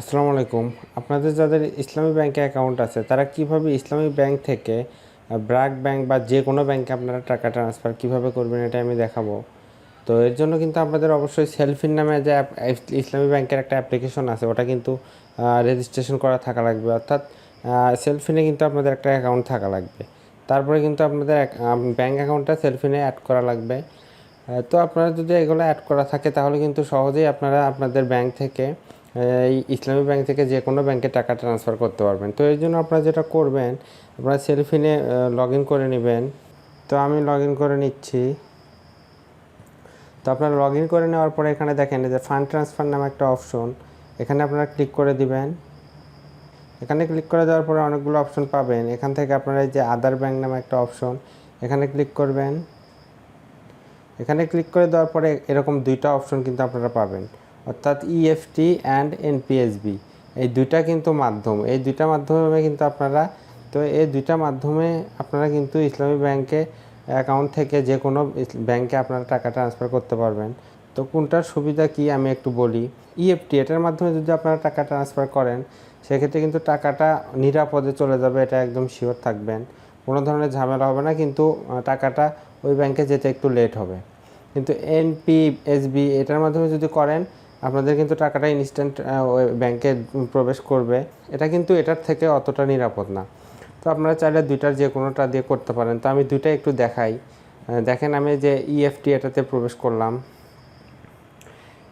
আসসালামু আলাইকুম। আপনাদের যাদের ইসলামী ব্যাংকে অ্যাকাউন্ট আছে, তারা কীভাবে ইসলামী ব্যাংক থেকে ব্র্যাক ব্যাংক বা যে কোনো ব্যাংকে আপনারা টাকা ট্রান্সফার কীভাবে করবেন এটা আমি দেখাবো। তো এর জন্য কিন্তু আপনাদের অবশ্যই সেলফিন নামে যে ইসলামী ব্যাংকের একটা অ্যাপ্লিকেশন আছে, ওটা কিন্তু রেজিস্ট্রেশন করা থাকা লাগবে। অর্থাৎ সেলফিনে কিন্তু আপনাদের একটা অ্যাকাউন্ট থাকা লাগবে। তারপরে কিন্তু আপনাদের ব্যাংক অ্যাকাউন্টটা সেলফিনে অ্যাড করা লাগবে। তো আপনারা যদি এগুলো অ্যাড করা থাকে, তাহলে কিন্তু সহজেই আপনারা আপনাদের ব্যাংক থেকে এই ইসলামী ব্যাংক থেকে যে কোনো ব্যাংকে টাকা ট্রান্সফার করতে পারবেন। তো এর জন্য আপনারা যেটা করবেন, আপনারা সেলফিনে লগ ইন করে নেবেন। তো আমি লগ ইন করে নিচ্ছি। তো আপনারা লগ ইন করে নেওয়ার পরে এখানে দেখেন যে ফান্ড ট্রান্সফার নামে একটা অপশন এখানে আপনারা ক্লিক করে দিবেন। এখানে ক্লিক করে দেওয়ার পরে অনেকগুলো অপশন পাবেন। এখান থেকে আপনারা এই যে আদার ব্যাংক নামে একটা অপশন এখানে ক্লিক করবেন। এখানে ক্লিক করে দেওয়ার পরে এরকম দুইটা অপশন কিন্তু আপনারা পাবেন। অর্থাৎ E ইএফটি অ্যান্ড এনপিএসবি এই দুইটা কিন্তু মাধ্যম। এই দুইটা মাধ্যমে কিন্তু আপনারা, তো এই দুইটা মাধ্যমে আপনারা কিন্তু ইসলামী ব্যাংকে অ্যাকাউন্ট থেকে যে কোনো ব্যাংকে আপনারা টাকা ট্রান্সফার করতে পারবেন। তো কোনটার সুবিধা কি আমি একটু বলি। ইএফটি এটার মাধ্যমে যদি আপনারা টাকা ট্রান্সফার করেন, সেক্ষেত্রে কিন্তু টাকাটা নিরাপদে চলে যাবে, এটা একদম শিওর থাকবেন। কোনো ধরনের ঝামেলা হবে না, কিন্তু টাকাটা ওই ব্যাংকে যেতে একটু লেট হবে। কিন্তু এনপিএসবি এটার মাধ্যমে যদি করেন আপনাদের কিন্তু টাকাটা ইনস্ট্যান্ট ব্যাংকে প্রবেশ করবে। এটা কিন্তু এটার থেকে অতটা নিরাপদ না। তো আপনারা চাইলে দুইটার যে কোনোটা দিয়ে করতে পারেন। তো আমি দুইটা একটু দেখাই। দেখেন আমি যে ইএফটি এটাতে প্রবেশ করলাম।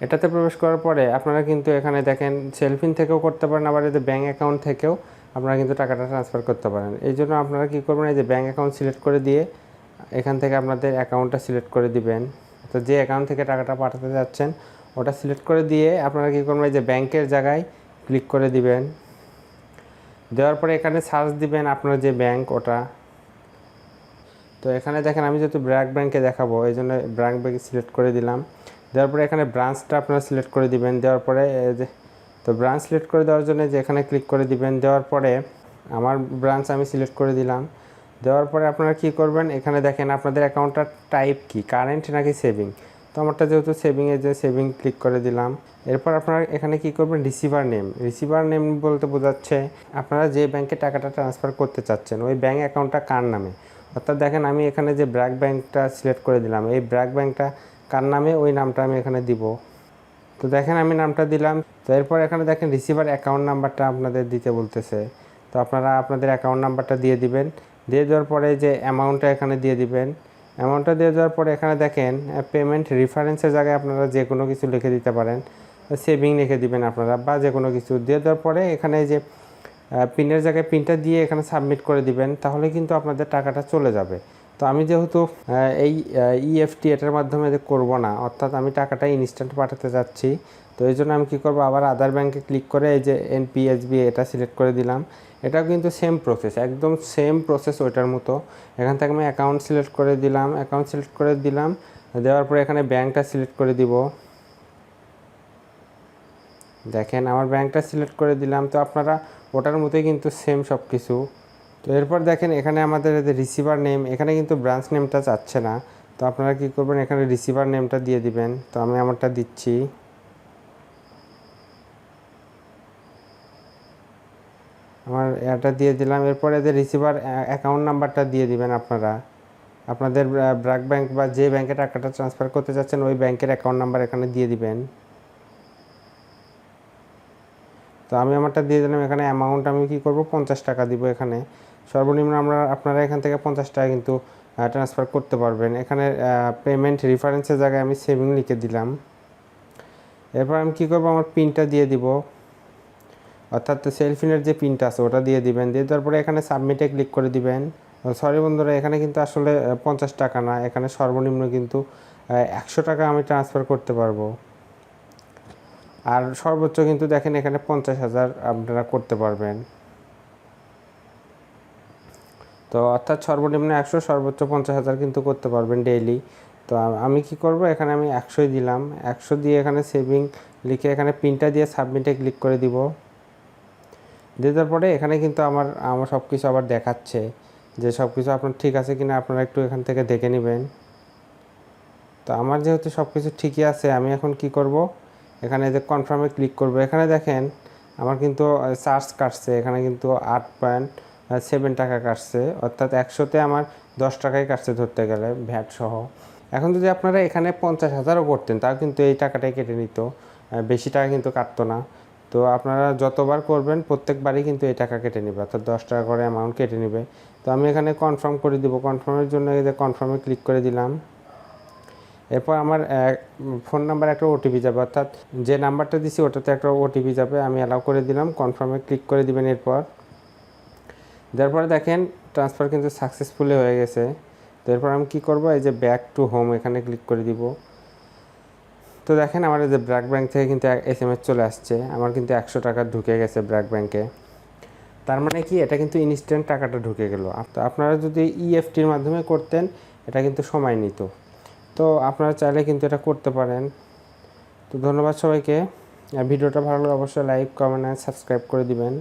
এটাতে প্রবেশ করার পরে আপনারা কিন্তু এখানে দেখেন সেলফিন থেকেও করতে পারেন, আবার যে ব্যাঙ্ক অ্যাকাউন্ট থেকেও আপনারা কিন্তু টাকাটা ট্রান্সফার করতে পারেন। এই জন্য আপনারা কী করবেন, এই যে ব্যাঙ্ক অ্যাকাউন্ট সিলেক্ট করে দিয়ে এখান থেকে আপনাদের অ্যাকাউন্টটা সিলেক্ট করে দিবেন। তো যে অ্যাকাউন্ট থেকে টাকাটা পাঠাতে যাচ্ছেন ওটা সিলেক্ট করে দিয়ে আপনারা কী করবেন, এই যে ব্যাংকের জায়গায় ক্লিক করে দিবেন। দেওয়ার পরে এখানে সার্চ দিবেন আপনার যে ব্যাংক ওটা। তো এখানে দেখেন আমি যেহেতু ব্র্যাক ব্যাংকে দেখাবো, এই জন্য ব্র্যাক ব্যাংক সিলেক্ট করে দিলাম। দেওয়ার পরে এখানে ব্রাঞ্চটা আপনারা সিলেক্ট করে দিবেন। দেওয়ার পরে তো ব্রাঞ্চ সিলেক্ট করে দেওয়ার জন্য যে এখানে ক্লিক করে দিবেন, দেওয়ার পরে আমার ব্রাঞ্চ আমি সিলেক্ট করে দিলাম। দেওয়ার পরে আপনারা কি করবেন, এখানে দেখেন আপনাদের অ্যাকাউন্টটার টাইপ কি কারেন্ট নাকি সেভিং তো আমারটা যেহেতু সেভিংয়ে যে সেভিং ক্লিক করে দিলাম, এরপর আপনারা এখানে কি করবেন? রিসিভার নেম রিসিভার নেম বলতে বোঝাচ্ছে আপনারা যে ব্যাংকে টাকাটা ট্রান্সফার করতে চাচ্ছেন, ওই ব্যাংক অ্যাকাউন্টটা কার নামে? অর্থাৎ দেখেন আমি এখানে যে ব্র্যাক ব্যাংকটা সিলেক্ট করে দিলাম, এই ব্র্যাক ব্যাংকটা কার নামে? ওই নামটা আমি এখানে দিব। তো দেখেন আমি নামটা দিলাম। তো এরপর এখানে দেখেন রিসিভার অ্যাকাউন্ট নাম্বারটা আপনাদের দিতে বলতেছে। তো আপনারা আপনাদের অ্যাকাউন্ট নাম্বারটা দিয়ে দিবেন। দিয়ে দেওয়ার পরে যে অ্যামাউন্টটা এখানে দিয়ে দিবেন অ্যামাউন্টটা দিয়ে দেওয়ার পরে এখানে দেখেন পেমেন্ট রেফারেন্সের জায়গায় আপনারা যে কোনো কিছু লিখে দিতে পারেন। সেভিং লিখে দিবেন আপনারা, বা যে কোনো কিছু। দিয়ে দেওয়ার পরে এখানে যে পিনের জায়গায় পিনটা দিয়ে এখানে সাবমিট করে দিবেন, তাহলে কিন্তু আপনাদের টাকাটা চলে যাবে। তো আমি যেহেতু এই ইএফটি এটার মাধ্যমে করব না, অর্থাৎ আমি টাকাটা ইনস্ট্যান্ট পাঠাতে যাচ্ছি, তো এই জন্য আমি কী করব, আবার আদার ব্যাংকে ক্লিক করে এই যে এনপিএসবি এটা সিলেক্ট করে দিলাম। এটাও কিন্তু সেম প্রসেস একদম সেম প্রসেস ওইটার মতো। এখান থেকে আমি অ্যাকাউন্ট সিলেক্ট করে দিলাম অ্যাকাউন্ট সিলেক্ট করে দিলাম, দেওয়ার পরে এখানে ব্যাংকটা সিলেক্ট করে দিব। দেখেন, আমার ব্যাংকটা সিলেক্ট করে দিলাম, তো আপনারা ওটার মতোই কিন্তু সেম সব কিছু তো এরপর দেখেন এখানে আমাদের রিসিভার নেম এখানে কিন্তু ব্রাঞ্চ নেমটা চাচ্ছে না। তো আপনারা কী করবেন? এখানে রিসিভার নেমটা দিয়ে দিবেন। তো আমি আমারটা দিচ্ছি। আমার এটা দিয়ে দিলাম। এরপরে এদের রিসিভার অ্যাকাউন্ট নাম্বারটা দিয়ে দিবেন আপনারা। আপনাদের ব্র্যাক ব্যাংক বা যে ব্যাংকে টাকাটা ট্রান্সফার করতে চাচ্ছেন ওই ব্যাংকের অ্যাকাউন্ট নাম্বার এখানে দিয়ে দিবেন। তো আমি আমারটা দিয়ে দিলাম, এখানে অ্যামাউন্ট আমি কি করব? পঞ্চাশ টাকা দিব এখানে। সর্বনিম্ন আমরা, আপনারা এখান থেকে পঞ্চাশ টাকা কিন্তু ট্রান্সফার করতে পারবেন। এখানে পেমেন্ট রেফারেন্সের জায়গায় আমি সেভিং লিখে দিলাম। এরপর আমি কী করব? আমার পিনটা দিয়ে দিব। অর্থাৎ সেলফিনের যে পিনটা আছে, ওটা দিয়ে দিবেন। দিয়ে দেওয়ার পরে এখানে সাবমিটে ক্লিক করে দিবেন। সরি বন্ধুরা, এখানে কিন্তু আসলে পঞ্চাশ টাকা না। এখানে সর্বনিম্ন কিন্তু একশো টাকা আমি ট্রান্সফার করতে পারব। আর সর্বোচ্চ কিন্তু দেখেন এখানে পঞ্চাশ হাজার আপনারা করতে পারবেন। তো অর্থাৎ সর্বনিম্ন একশো, সর্বোচ্চ পঞ্চাশ হাজার কিন্তু করতে পারবেন ডেইলি তো আমি কি করব? এখানে আমি একশোই দিলাম। একশো দিয়ে এখানে সেভিং লিখে এখানে পিনটা দিয়ে সাবমিটে ক্লিক করে দিব। দিয়ে দেওয়ার পরে এখানে কিন্তু আমার আমার সব কিছু আবার দেখাচ্ছে যে সব কিছু আপনার ঠিক আছে কিনা আপনারা একটু এখান থেকে দেখে নেবেন। তো আমার যেহেতু সব কিছু ঠিকই আছে, আমি এখন কি করব? এখানে যে কনফার্মে ক্লিক করব, এখানে দেখেন আমার কিন্তু চার্জ কাটছে, এখানে কিন্তু আট পয়েন্ট সেভেন টাকা কাটছে, অর্থাৎ একশোতে আমার দশ টাকাই কাটছে ধরতে গেলে ভ্যাট সহ। এখন যদি আপনারা এখানে পঞ্চাশ হাজারও করতেন, তাও কিন্তু এই টাকাটাই কেটে নিত বেশি টাকা কিন্তু কাটতো না। তো আপনারা যতবার করবেন, প্রত্যেকবারই কিন্তু এই টাকা কেটে নেবে, অর্থাৎ দশ টাকা করে অ্যামাউন্ট কেটে নেবে। তো আমি এখানে কনফার্ম করে দিব কনফার্মের জন্য এই যে কনফার্মে ক্লিক করে দিলাম। এরপর আমার ফোন নাম্বার একটা ওটিপি যাবে, অর্থাৎ যে নাম্বারটা দিছি ওটাতে একটা ওটিপি যাবে, আমি অ্যালাউ করে দিলাম কনফার্মে ক্লিক করে দিবেন এরপর। দেওয়ার পরে দেখেন ট্রান্সফার কিন্তু সাকসেসফুলি হয়ে গেছে। তো এরপর আমি কী করব, এই যে ব্যাক টু হোম এখানে ক্লিক করে দিব। তো দেখেন আমার এই যে ব্র্যাক ব্যাংক থেকে কিন্তু এস এম এস চলে আসছে, আমার কিন্তু একশো টাকা ঢুকে গেছে ব্র্যাক ব্যাংকে। তার মানে কি, এটা কিন্তু ইনস্ট্যান্ট টাকাটা ঢুকে গেল। তো আপনারা যদি ইএফটির মাধ্যমে করতেন, এটা কিন্তু সময় নিত। তো আপনারা চাইলে কিন্তু এটা করতে পারেন। তো ধন্যবাদ সবাইকে। ভিডিওটা ভালো লাগলে অবশ্যই লাইক কমেন্ট অ্যান্ড সাবস্ক্রাইব করে দিবেন।